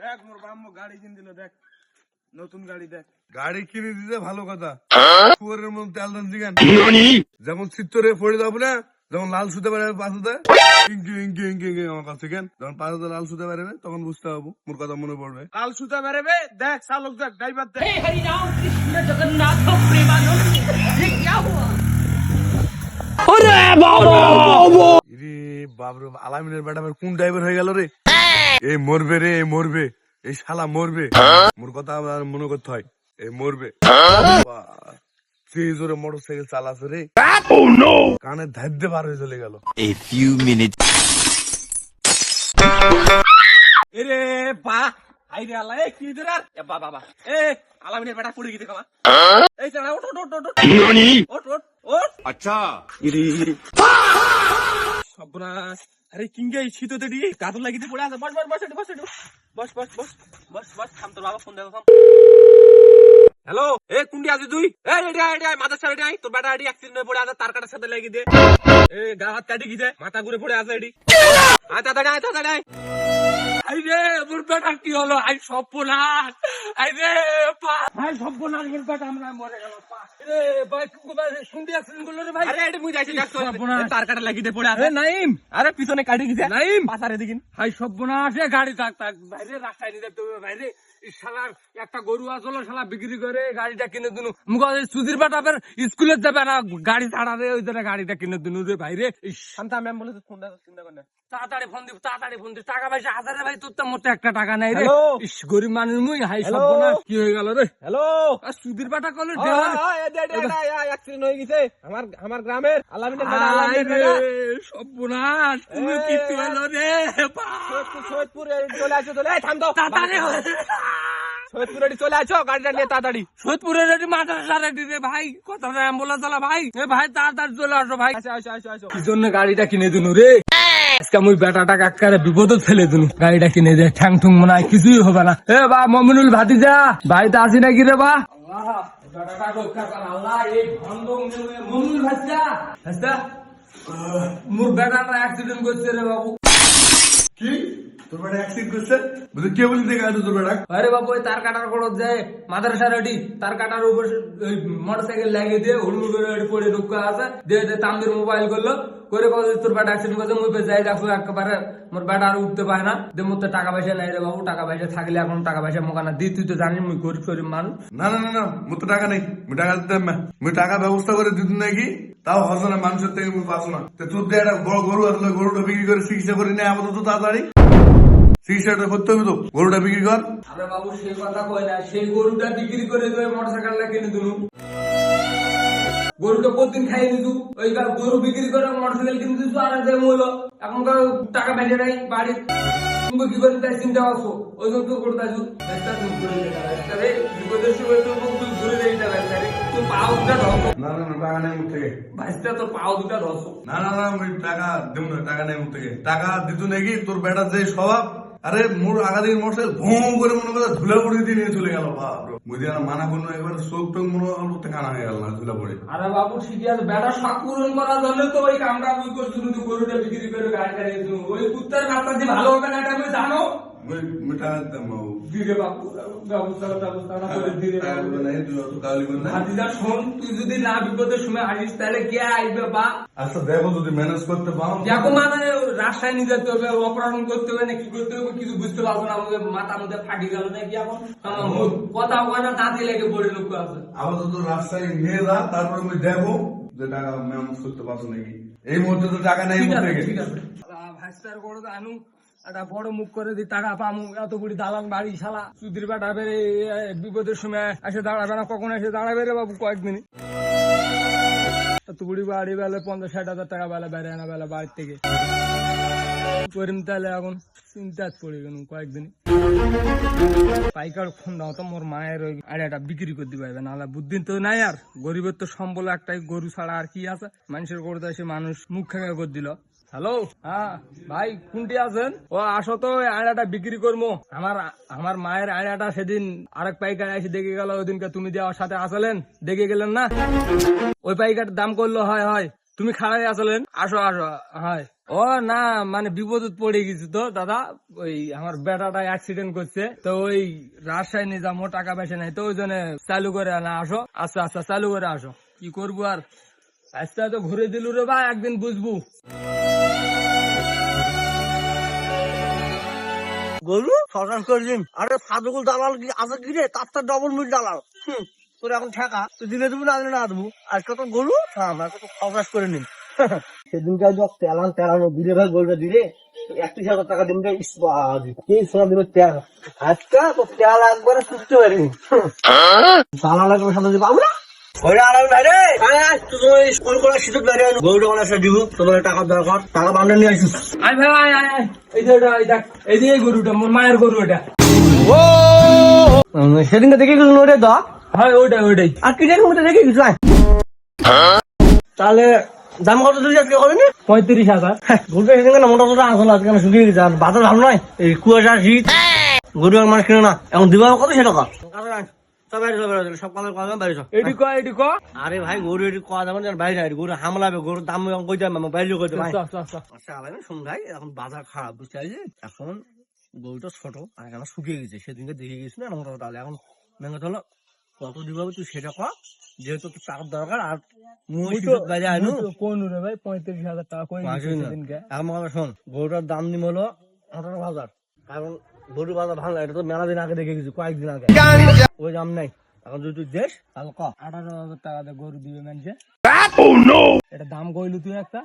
দেখ মোর বাম্মু গাড়ি কিন দিল দেখ নতুন গাড়ি দেখ গাড়ি কিনে দিতে ভালো কথা শুয়ারের মধ্যে তেল দেন দিগান যেমন চিত্তরে পড়ে যাবো না যেমন লাল সুতে পারবে পাশুতে ইঙ্কি ইঙ্কি ইঙ্কি ইঙ্কি আমার কাছে কেন যখন পাশুতে লাল সুতে পারবে তখন বুঝতে পারবো মোর কথা মনে পড়বে লাল সুতা বেরোবে দেখ চালক দেখ ড্রাইভার দেখ हे हरिराम कृष्ण जगन्नाथ प्रेमानंद ये क्या हुआ ইরে বাবরে আলামিনের বেটা আবার কোন ড্রাইভার হয়ে গেল রে এ মরবে রে মরবে। এই শালা মরবে। মোর কথা আমার মনে করতে হয় এ মরবে। জোরে মোটর সাইকেল চালাছে রে। কানে হয়ে চলে গেল। পড়ে আচ্ছা। আরে কিংগে এই তো দি গাদর লাগিতে পড়ে আছে। বস বস বস বস বস। বস বস বস বস, থাম তোর বাবা ফোন দেখো, থাম। হ্যালো এ, কুন্ডি আছে তুই? এ এটা আয় মাথার সাথে রেডি তোর বেটা রেডি অ্যাক্সিডেন্ট হয়ে পড়ে আছে, তার কাটার সাথে লাগিয়ে দে। এ, গা, হাত কাটি গিয়েছে, মাথা ঘুরে পড়ে আছে রেডি আয়, তাড়াতাড়ি আয়, তাড়াতাড়ি রে মোর বেটা কি হলো? আই রে মোর বেটা আমরা মরে গেল রে ভাই কুকুর শুনতে রে ভাই? আরে এটা মুই যাইছি দেখছ? তার কাটা লাগিতে পড়ে আছে। নাইম। আরে পিছনে কাটি নাইম। পাছারে হাই সর্বনাশ এ গাড়ি থাক থাক। বাইরে রাস্তায় হবে বাইরে শালার একটা গরু আসলো শালা বিক্রি করে গাড়িটা কিনে দিনু। মুখ সুধীর বাটাবের স্কুলে যাবে না গাড়ি ছাড়া রে ওই জন্য গাড়িটা কিনে দিনু রে বাইরে ইস, শান্তা ম্যাম বলে তো ফোন চিন্তা কর না। তাড়াতাড়ি ফোন দিব তাড়াতাড়ি ফোন দিব। টাকা পয়সা হাজারে ভাই তোর তো মোটে একটা টাকা নাই রে। ইস গরিব মানুষ মুই হাই কি হয়ে গেল রে? হ্যালো? আর সুধীর বাটা করলে অ্যাক্সিডেন্ট হয়ে গেছে। আমার আমার গ্রামের আলামিনের আলামিনের রে সর্বনাশ তুমি কি হলো রে? সৈয়দপুর চলে আসো চলে থাম দাও তাড়াতাড়ি সৈয়দপুর এটি চলে আসো গাড়িটা নিয়ে তাড়াতাড়ি। দিতে ভাই। কথাটা অ্যাম্বুলেন্স চালা ভাই। এ ভাই তাড়াতাড়ি চলে আসো ভাই। কি জন্য গাড়িটা কিনে দিনু রে? আজকে আমি বেটাটা কাকারে বিপদে ফেলে দিনু গাড়িটা কিনে দে ঠ্যাং ঠুং মনে হয় কিছুই হবে না। এ বা মমিনুল ভাতিজা বাড়িতে আসি নাকি রে বা? মোর বেটাটা অ্যাক্সিডেন্ট করছে রে বাবু। কি? তোর বেটা অ্যাক্সিডেন্ট করছে? বুঝলি কে বলি দেখা তোর বেটা? আরে বাবু ওই তার কাটার করে যায় মাদ্রাসা রেডি তার কাটার উপর মোটর সাইকেল লাগিয়ে দিয়ে হুড়মুড় করে পড়ে ঢুকা আছে। দিয়ে তামদের মোবাইল করল। করে কল তোর বেটা অ্যাক্সিডেন্ট করছে মুই যাই দেখো একেবারে মোর বেটা আর উঠতে পায় না। দিয়ে মোর তো টাকা পয়সা নাই রে বাবু টাকা পয়সা থাকলে এখন টাকা পয়সা মোকানা দি তুই তো জানিস মুই গরিব গরিব মানুষ। না না না না মোর তো টাকা নেই মুই টাকা দিতে মুই টাকা ব্যবস্থা করে দিতে নাকি তাও হসে না মানুষের থেকে মুই পাচ্ছ না। তো তোর দিয়ে একটা বড় গরু আসলে গরুটা বিক্রি করে চিকিৎসা করে নেই আপাতত তাড়াতাড়ি। চিকিৎসাটা করতে হবে তো গরুটা বিক্রি কর। আরে বাবু সেই কথা কই না সেই গরুটা বিক্রি করে তুই মোটর সাইকেলটা কিনে দিলু গরুটা প্রতিদিন খাই নিতু ওই গা- গরু বিক্রি করে মোটর সাইকেল কিনে দিতু আর যে মূল্য। এখনকার টাকা বেঁচে নাই বাড়ি তুমি কি করে তাই চিন্তা করছ? ওই জন্য তুই করতে আসু তুমি করে দিতে রাস্তা রে বিপদের সময় তুই তুই ঘুরে দিতে রাস্তা রে। তুই পাও দুটা ধরছো না না না টাকা নেই থেকে। তোর দুটা না না না আমি টাকা দেব না টাকা নেই থেকে। টাকা দিত নাকি তোর বেটার যে স্বভাব আরে মোর আগাদিন মোটরসাইকেল ভোঁ করে মনে করে ধুলা পড়ে দিয়ে নিয়ে চলে গেল বাপ বুঝি আর মানা করল এবার চোখ টোক মনে হলো কানা হয়ে গেল না ধুলা পড়ে। আরে বাবু ঠিকই আছে, বেটা সাকুরন করার জন্য তো ওই কামরা তুই গরুটা বিক্রি করে গাড়ি গাড়ি ওই কুত্তার রাস্তা দিয়ে ভালো হবে না এটা জানো? তুই যদি না বিপদের সময় আসিস তাহলে কে বা? আচ্ছা দেখো যদি ম্যানেজ করতে পারো। দেখো মানে রাস্তায় নিয়ে যেতে হবে অপারেশন করতে হবে না কি করতে হবে কিছু বুঝতে পারব না আমাদের মাথা মধ্যে ফাটি গেল নাকি এখন? কথা হয় না দাঁতি লেগে পড়ে লোক আছে। আপাতত রাস্তায় নিয়ে যা তারপর আমি দেখো যে টাকা ম্যানেজ করতে পারছ নাকি। এই মুহূর্তে তো টাকা নেই ঠিক আছে ভাইস্তার করে আনু একটা বড় মুখ করে দি টাকা পামু এত বুড়ি দালান বাড়ি, শালা। বেড়ে বিপদের সময় এসে দাঁড়াবে না, কখন এসে দাঁড়াবে রে বাবু বুড়ি পঞ্চাশ ষাট হাজার টাকা বেলা, বেড়ে আনা বেলা বাড়ির থেকে। করিম তাহলে এখন পড়ে গেল কয়েকদিন পাইকার ফোন দাও তো মোর মায়ের ওই আড়াটা বিক্রি করতে পারবে নাহলে বুদ্ধি তো নাই আর। গরিবের তো সম্বল একটাই, গরু ছাড়া আর কি আছে? মানুষের গরু তো এসে মানুষ মুখ খেয়ে করে দিল। হ্যালো? হ্যাঁ ভাই, কোনটি আছেন? ও, আসো তো আয়নাটা বিক্রি করব আমার আমার মায়ের আয়নাটা সেদিন আরেক পাইকার এসে দেখে গেল ওই দিনকে তুমি দেওয়ার সাথে আসলেন দেখে গেলেন না? ওই পাইকার দাম করল, হয় হয়। তুমি খাড়াই আসলেন আসো আসো, হয়। ও, না মানে বিপদ পড়ে গেছি তো, দাদা। ওই আমার বেটাটা অ্যাক্সিডেন্ট করছে, তো ওই রাজশাহী নিয়ে যাব টাকা পয়সা নাই তো, ওই জন্য চালু করে না আসো। আচ্ছা আচ্ছা চালু করে আসো। কি করব আর? আজকে তো ঘুরে দিলু রে ভাই, একদিন বুঝব। গরু সরকার করে দিন আরে সাধুগুল দালাল কি আছে কি রে? তার তো ডবল মিট দালাল। তোর এখন ঠেকা। তুই দিলে দেবো না দিলে না দেবো। আজকে তো গরু আজকে তো সরকার করে নিন সেদিনকার যখন তেলান তেলানো দিলে ভাই গরুটা দিলে একত্রিশ হাজার টাকা দিন ইস্পাদি কে সোনা দিবে? তেল। আজকে তো তেল একবারে সুস্থ পারিনি। দালাল একবার সাথে দিবে আমরা ওই আরাম নাই রে। আয় আয় তোমার স্কুল করে শীত বেরিয়ে আনো গরুটা দিব তোমার টাকা দরকার। টাকা বান্ধে নিয়ে আসিস। আয় ভাই আয় আয় আয়। এই যে দেখ এই যে গরুটা মোর মায়ের গরু এটা। সেদিনকে দেখে গেছিল ওরে দা হয় ওইটাই ওইটাই। আর কি দেখে মধ্যে দেখে কিছু তাহলে দাম কত দিয়েছি আজকে করেনি পঁয়ত্রিশ হাজার। গরুটা সেদিনকে না মোটা মোটা আসলে আজকে আমি শুকিয়ে গেছে। আর বাজার ভালো নয়। এই কুয়াশা শীত। গরু আর মানুষ কিনে না। এখন দিব কত? সে টাকা। সব বাইরে সব বাইরে সব কামের কামে বাইরে সব এটি কয় এটি ক আরে ভাই গরু এটি কোয়া যাবে না বাইরে গরু হামলাবে গরুর দাম কই যাবে বাইরে কই ভাই। চ, চ, চ। ভাই শুন ভাই এখন বাজার খারাপ বুঝতে পারছি এখন গরুটা ছোট আর এখন শুকিয়ে গেছে সেদিনকে দেখে গেছি না মোটা তাহলে। এখন মেঙ্গা হলো কত দিব তুই সেটা কর যেহেতু তোর টাকার দরকার আর মুই তো- আনু কোন রে ভাই পঁয়ত্রিশ হাজার টাকা কই শোন গরুটার দাম নিম হলো আঠারো হাজার। কারণ গরুর বাজার ভালো এটা তো মেলা দিন আগে দেখে গেছি কয়েকদিন আগে। ওই দাম নাই এখন যদি দেশ তাহলে ক? আঠারো হাজার টাকা দিয়ে গরু দিবে মানুষে। এটা দাম কইলু তুই একটা?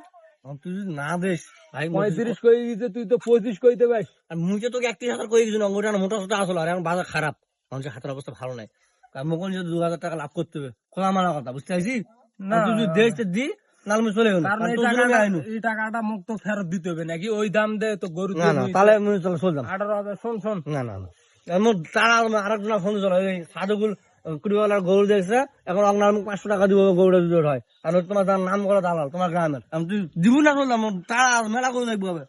তুই যদি না দেশ ভাই পঁয়ত্রিশ কই দিতে তুই তো পঁচিশ কইতে পাই আর মুখে তোকে একত্রিশ হাজার অঙ্গটা মোটা সোটা আসলো আর এখন বাজার খারাপ। মানুষের হাতের অবস্থা ভালো নাই। কারণ মুখ যদি দু হাজার টাকা লাভ করতে হবে খোলা মারা কথা বুঝতে পারছিস? না। না তুই যদি দেশ দি নাহলে আমি গেল কারণ এই টাকাটা এই টাকাটা মুখ ফেরত দিতে হবে নাকি? ওই দাম দে তো গরু না না তাহলে আমি চলে চললাম আঠারো হাজার শোন শোন। না না না। এমন তারা আরেকজন ফোন চলে এই সাধুগুল কুড়িওয়ালার গরু দেখছে এখন আপনার আমি পাঁচশো টাকা দিব গরুটা হয়। আর তোমার তার নাম করা দালাল তোমার গ্রামের। আমি তুই দিব না করলাম তারা মেলা করে দেখব হবে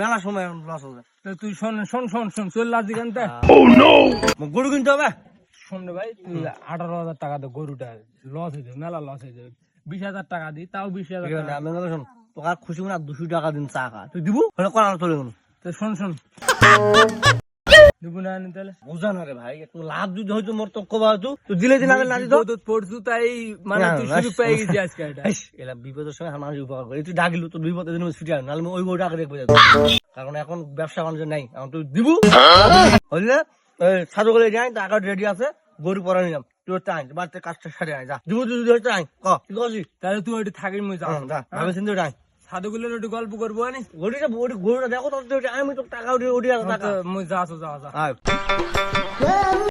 মেলা সময় লস হবে। তুই শোন শোন শোন শোন চল্লাস তে গরু কিনতে হবে। শোন রে ভাই তুই আঠারো হাজার টাকা তো গরুটা লস হয়ে যাবে মেলা লস হয়ে যাবে। বিশ হাজার টাকা দি তাও বিশ হাজার আমি কথা শোন তোকে খুশি মনে দুশো টাকা দিন চা খা। তুই দিব? হলে করা চলে গেল তো শোন শোন। দিব না আনি তাহলে? বুঝা না রে ভাই একটু লাভ যদি হয়তো মোর তো কবা হয়তো তুই দিলে দিন আগে না দিত বিপদত পড়ছু তাই মানে তুই শুরু পেয়ে গেছিস আজকে এটা। এলা বিপদের সময় আমার মানুষ উপকার করে। তুই ডাকিলু তোর বিপদের দিন ছুটি আন নাহলে ওই বউটা আগে দেখব কারণ এখন ব্যবসা বাণিজ্য নাই। এখন তুই দিব? হইলে সাধু করে যাই টাকা রেডি আছে গরু পরে নিলাম। তুই হচ্ছে আইন বাড়িতে কাজটা সারে আয় যা। তুই যদি হচ্ছে আইন ক কি করছিস? তাহলে তুই ওইটা থাকিস মুই যা সাধুগুলোর একটু গল্প করব আনি? গরুটা গরুটা দেখো তোর আমি তোর টাকা উঠে উঠে টাকা। মুই যা যা যা আয়।